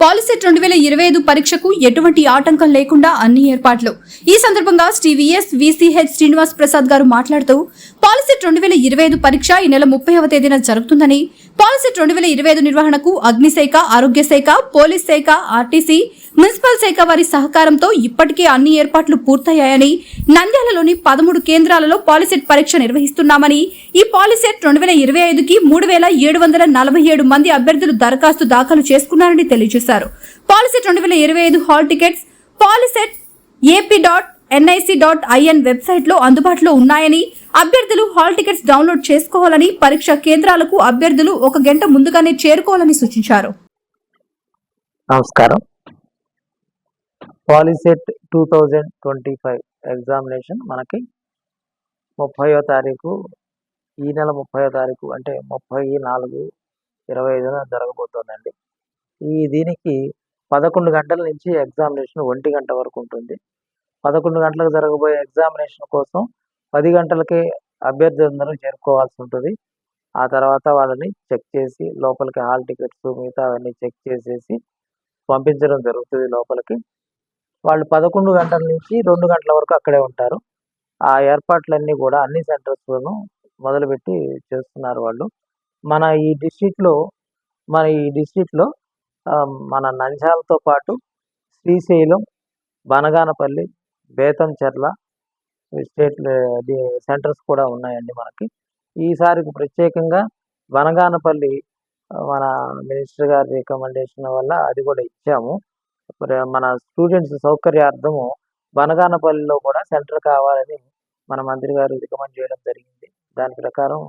POLYCET రెండు వేల ఇరవై ఐదు పరీక్షకు ఎటువంటి ఆటంకం లేకుండా అన్ని ఏర్పాట్లు. ఈ సందర్భంగా శ్రీ విసిహెచ్ శ్రీనివాస్ ప్రసాద్ గారు మాట్లాడుతూ పాలిసెట్ రెండు వేల ఇరవై ఐదు పరీక్ష ఈ నెల ముప్పైవ తేదీన జరుగుతుందని పాలిసెట్ రెండు వేల ఇరవై ఐదు నిర్వహణకు అగ్నిశాఖ ఆరోగ్య శాఖ పోలీస్ శాఖ ఆర్టీసీ మున్సిపల్ శాఖ వారి సహకారంతో ఇప్పటికే అన్ని ఏర్పాట్లు పూర్తయ్యాయని నంద్యాలలోని పదమూడు కేంద్రాలలో పాలిసెట్ పరీక్ష నిర్వహిస్తున్నామని ఈ పాలిసెట్ రెండు వేల ఇరవై ఐదుకి మూడు వేల ఏడు వందల నలభై ఏడు మంది అభ్యర్థులు దరఖాస్తు దాఖలు చేసుకున్నారని తెలియజేశారు. పాలిసెట్ రెండు వేల ఇరవై ఐదు hall tickets POLYCET AP dot NIC dot IN వెబ్సైట్లో అందుబాటులో ఉన్నాయని అభ్యర్థులు హాల్ టికెట్స్ డౌన్లోడ్ చేసుకోవాలని పరీక్ష కేంద్రాలకు అభ్యర్థులు ఒక గంట ముందుగానే చేరుకోవాలని సూచించారు. నమస్కారం. POLYCET two thousand twenty five examination మనకి ముప్పయో తారీఖు ఈ నెల ముప్పయో తారీఖు అంటే ముప్పై నాలుగు ఇరవై ఐదున జరగబోతోందండి. ఈ దీనికి పదకొండు గంటల నుంచి ఎగ్జామినేషన్ ఒంటి గంట వరకు ఉంటుంది. పదకొండు గంటలకు జరగబోయే ఎగ్జామినేషన్ కోసం పది గంటలకే అభ్యర్థులందరూ చేరుకోవాల్సి ఉంటుంది. ఆ తర్వాత వాళ్ళని చెక్ చేసి లోపలికి హాల్ టికెట్స్ మిగతా అవన్నీ చెక్ చేసేసి పంపించడం జరుగుతుంది లోపలికి. వాళ్ళు పదకొండు గంటల నుంచి రెండు గంటల వరకు అక్కడే ఉంటారు. ఆ ఏర్పాట్లన్నీ కూడా అన్ని సెంటర్స్లోనూ మొదలుపెట్టి చేస్తున్నారు వాళ్ళు. మన ఈ డిస్టిక్లో మన ఈ డిస్టిక్లో మన నంజాలతో పాటు శ్రీశైలం బనగానపల్లి బేతంచెర్ల స్టేట్ సెంటర్స్ కూడా ఉన్నాయండి మనకి. ఈసారికి ప్రత్యేకంగా వనగానపల్లి మన మినిస్టర్ గారి రికమెండేషన్ వల్ల అది కూడా ఇచ్చాము. మన స్టూడెంట్స్ సౌకర్యార్థము వనగానపల్లిలో కూడా సెంటర్ కావాలని మన మంత్రి గారు రికమెండ్ చేయడం జరిగింది. దాని ప్రకారం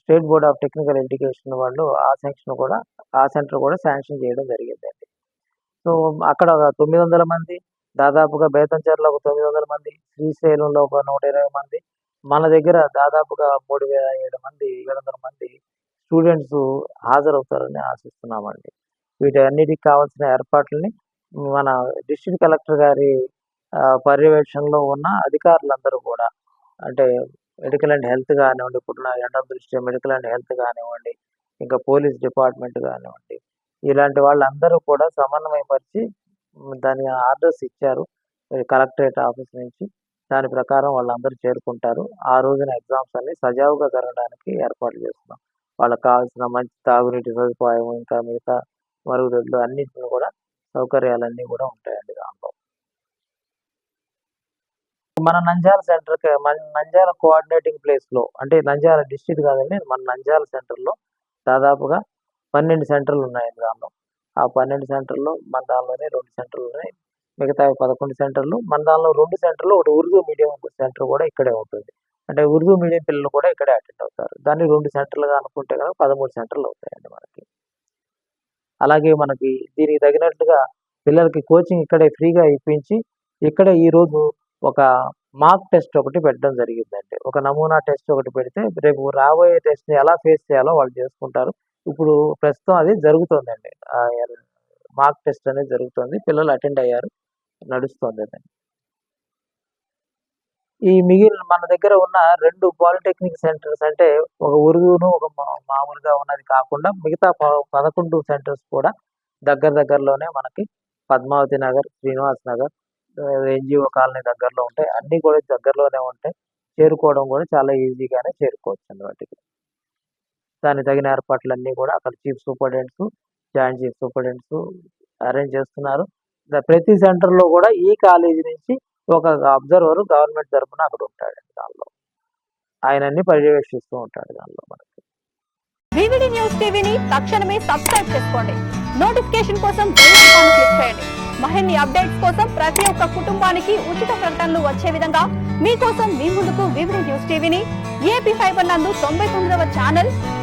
state board of technical education వాళ్ళు ఆ సెక్షన్ కూడా ఆ సెంటర్ కూడా శాంక్షన్ చేయడం జరిగిందండి. సో అక్కడ తొమ్మిది వందల మంది దాదాపుగా బేతంచెర్లో ఒక తొమ్మిది వందల మంది శ్రీశైలంలో ఒక నూట ఇరవై మంది మన దగ్గర దాదాపుగా మూడు వేల ఏడు మంది ఏడు వందల మంది స్టూడెంట్స్ హాజరవుతారని ఆశిస్తున్నామండి. వీటన్నిటికి కావాల్సిన ఏర్పాట్లని మన డిస్ట్రిక్ట్ కలెక్టర్ గారి పర్యవేక్షణలో ఉన్న అధికారులందరూ కూడా అంటే మెడికల్ అండ్ హెల్త్ కానివ్వండి ఇప్పుడున్న ఎండ దృష్ట్యా మెడికల్ అండ్ హెల్త్ కానివ్వండి ఇంకా పోలీస్ డిపార్ట్మెంట్ కానివ్వండి ఇలాంటి వాళ్ళందరూ కూడా సమన్వయపరిచి దాని ఆర్డర్స్ ఇచ్చారు కలెక్టరేట్ ఆఫీస్ నుంచి. దాని ప్రకారం వాళ్ళందరూ చేరుకుంటారు. ఆ రోజున ఎగ్జామ్స్ అన్ని సజావుగా జరగడానికి ఏర్పాట్లు చేస్తున్నాం. వాళ్ళకి కావాల్సిన మంచి తాగునీటి సదుపాయం ఇంకా మిగతా మరుగుదొడ్లు అన్నింటిని కూడా సౌకర్యాలన్నీ కూడా ఉంటాయండి దాంట్లో. మన నంజాల సెంటర్కి మన నంజాల కోఆర్డినేటింగ్ ప్లేస్లో అంటే నంజాల డిస్ట్రిక్ట్ కాదండి మన నంజాల సెంటర్లో దాదాపుగా పన్నెండు సెంటర్లు ఉన్నాయండి దాంట్లో. ఆ పన్నెండు సెంటర్లో మన దానిలోనే రెండు సెంటర్లు ఉన్నాయి మిగతా పదకొండు సెంటర్లు మన దానిలో రెండు సెంటర్లు ఒకటి ఉర్దూ మీడియం సెంటర్ కూడా ఇక్కడే ఉంటుంది. అంటే ఉర్దూ మీడియం పిల్లలు కూడా ఇక్కడే అటెండ్ అవుతారు. దాన్ని రెండు సెంటర్లుగా అనుకుంటే కనుక పదమూడు సెంటర్లు అవుతాయండి మనకి. అలాగే మనకి దీనికి తగినట్లుగా పిల్లలకి కోచింగ్ ఇక్కడే ఫ్రీగా ఇప్పించి ఇక్కడ ఈ రోజు ఒక మాక్ టెస్ట్ ఒకటి పెట్టడం జరిగిందండి. ఒక నమూనా టెస్ట్ ఒకటి పెడితే రేపు రాబోయే టెస్ట్ని ఎలా ఫేస్ చేయాలో వాళ్ళు చేసుకుంటారు. ఇప్పుడు ప్రస్తుతం అది జరుగుతుందండి. మాక్ టెస్ట్ అనేది జరుగుతుంది. పిల్లలు అటెండ్ అయ్యారు. నడుస్తుంది అది ఈ మిగిలిన మన దగ్గర ఉన్న రెండు పాలిటెక్నిక్ సెంటర్స్ అంటే ఒక ఉర్దూను ఒక మా- మామూలుగా ఉన్నది కాకుండా మిగతా పదకొండు సెంటర్స్ కూడా దగ్గర దగ్గరలోనే మనకి పద్మావతి నగర్ శ్రీనివాస్ నగర్ ఎన్జిఓ కాలనీ దగ్గరలో ఉంటాయి. అన్నీ కూడా దగ్గరలోనే ఉంటాయి చేరుకోవడం కూడా చాలా ఈజీగానే చేరుకోవచ్చు అన్నమాట దానికి తగిన ఏర్పాట్లన్నీ కూడా అక్కడ chief superintendents joint chief superintendents arrange చేస్తున్నారు. ప్రతి సెంటర్లో కూడా ఈ కాలేజీ నుంచి ఒక అబ్జర్వర్ గవర్నమెంట్ తరఫున అక్కడ ఉంటాడండి దానిలో. ఆయన అన్ని పర్యవేక్షిస్తూ ఉంటాడు దానిలో మనకి. వివిడి న్యూస్ టీవీని తక్షణమే సబ్స్క్రైబ్ చేసుకోండి. నోటిఫికేషన్ కోసం బెల్ ఐకాన్ క్లిక్ చేయండి. మరిన్ని అప్డేట్స్ కోసం ప్రతి ఒక్క కుటుంబానికి ఉచిత ప్రకటనలు వచ్చే విధంగా మీకోసం మీ ముందుకు వివిడి న్యూస్ టీవీని ఏపీ ఫైబర్ నందు తొంభై తొమ్మిదవ ఛానల్